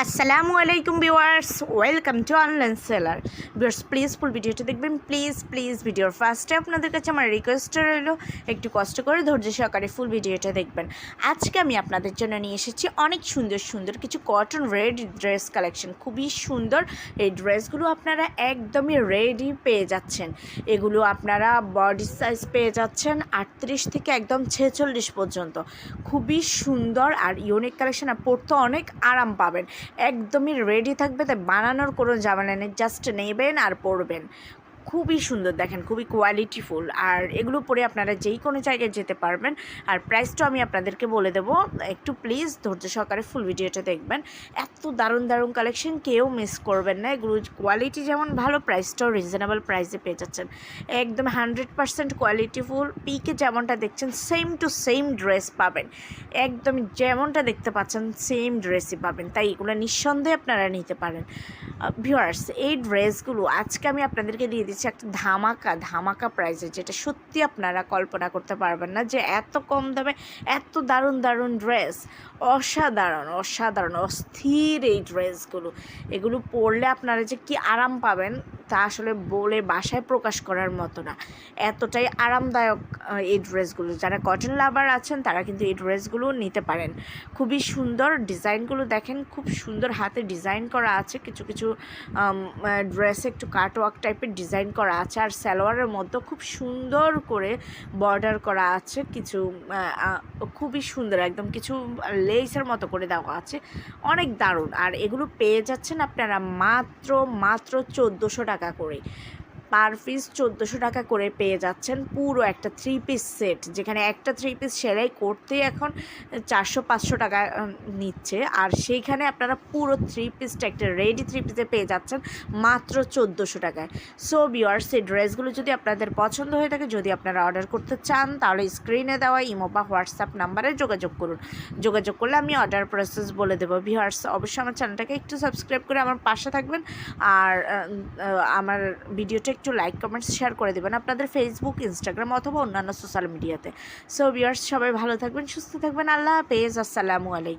আসসালামু আলাইকুম viewers welcome to online seller viewers please full ভিডিওটা দেখবেন। প্লিজ প্লিজ ভিডিওর ফার্স্টে আপনাদের কাছে আমার রিকোয়েস্ট রইল একটু কষ্ট করে ধৈর্য সহকারে ফুল ভিডিওটা দেখবেন। আজকে আমি আপনাদের জন্য নিয়ে এসেছি অনেক সুন্দর সুন্দর কিছু কটন রেড ড্রেস কালেকশন খুবই সুন্দর। এই ড্রেসগুলো আপনারা একদমই রেডি পেয়ে যাচ্ছেন। এগুলো আপনারা বডি সাইজ পেয়ে যাচ্ছেন আটত্রিশ থেকে একদম ছেচল্লিশ পর্যন্ত। খুবই সুন্দর আর ইউনিক কালেকশন আর পরতে অনেক আরাম পাবেন। একদমই রেডি থাকবে তাই বানানোর কোনো ঝামেলা নেই। জাস্ট নেবেন আর পরবেন। খুবই সুন্দর, দেখেন খুবই কোয়ালিটিফুল আর এগুলো পরে আপনারা যেই কোনো জায়গায় যেতে পারবেন। আর প্রাইসটা আমি আপনাদেরকে বলে দেবো। একটু প্লিজ ধৈর্য সহকারে ফুল ভিডিওটা দেখবেন। এত দারুণ দারুণ কালেকশন কেউ মিস করবেন না। এগুলো কোয়ালিটি যেমন ভালো প্রাইসটাও রিজনেবল প্রাইসে পেয়ে যাচ্ছেন। একদম হান্ড্রেড পার্সেন্ট কোয়ালিটিফুল পিকে যেমনটা দেখছেন সেম টু সেম ড্রেস পাবেন। একদম যেমনটা দেখতে পাচ্ছেন সেম ড্রেসই পাবেন। তাই এগুলো নিঃসন্দেহে আপনারা নিতে পারেন। ভিউয়ার্স এই ড্রেসগুলো আজকে আমি আপনাদেরকে দিয়ে দিচ্ছি একটা ধামাকা ধামাকা প্রাইসে যেটা সত্যি আপনারা কল্পনা করতে পারবেন না যে এত কম দামে এত দারুণ দারুণ ড্রেস অসাধারণ অসাধারণ, অস্থির এই ড্রেসগুলো এগুলো পরলে আপনারা যে কি আরাম পাবেন তা আসলে বলে বাসায় প্রকাশ করার মতো না। এতটাই আরামদায়ক এই ড্রেসগুলো। যারা কটন লাভার আছেন, তারা কিন্তু এই ড্রেসগুলো নিতে পারেন। খুবই সুন্দর ডিজাইনগুলো দেখেন, খুব সুন্দর হাতে ডিজাইন করা আছে। কিছু কিছু ড্রেসে একটু কাটওয়ার্ক টাইপের ডিজাইন করা আছে। আর সালোয়ারের মধ্যে খুব সুন্দর করে বর্ডার করা আছে। কিছু খুবই সুন্দর একদম কিছু লেসের মতো করে দেওয়া আছে। অনেক দারুণ। আর এগুলো পেয়ে যাচ্ছেন আপনারা মাত্র মাত্র চোদ্দোশো টাকা। করে। পার পিস চোদ্দোশো টাকা করে পেয়ে যাচ্ছেন পুরো একটা থ্রি পিস সেট যেখানে একটা থ্রি পিস সেলাই করতে এখন চারশো পাঁচশো টাকা নিচ্ছে। আর সেইখানে আপনারা পুরো থ্রি পিসটা একটা রেডি থ্রি পিসে পেয়ে যাচ্ছেন মাত্র চোদ্দোশো টাকায়। সো বিয়ার্স এই ড্রেসগুলো যদি আপনাদের পছন্দ হয়ে থাকে, যদি আপনারা অর্ডার করতে চান, তাহলে স্ক্রিনে দেওয়া ইমো বা হোয়াটসঅ্যাপ নাম্বারে যোগাযোগ করুন। যোগাযোগ করলে আমি অর্ডার প্রসেস বলে দেবো। ভিউয়ার্স অবশ্যই আমার চ্যানেলটাকে একটু সাবস্ক্রাইব করে আমার পাশে থাকবেন। আর আমার ভিডিওটা একটু লাইক কমেন্টস শেয়ার করে দেবেন আপনাদের ফেসবুক ইনস্টাগ্রাম অথবা অন্যান্য সোশ্যাল মিডিয়াতে সো ভিউয়ার্স সবাই ভালো থাকবেন, সুস্থ থাকবেন। আল্লাহ হাফেজ। আসসালামু আলাইকুম।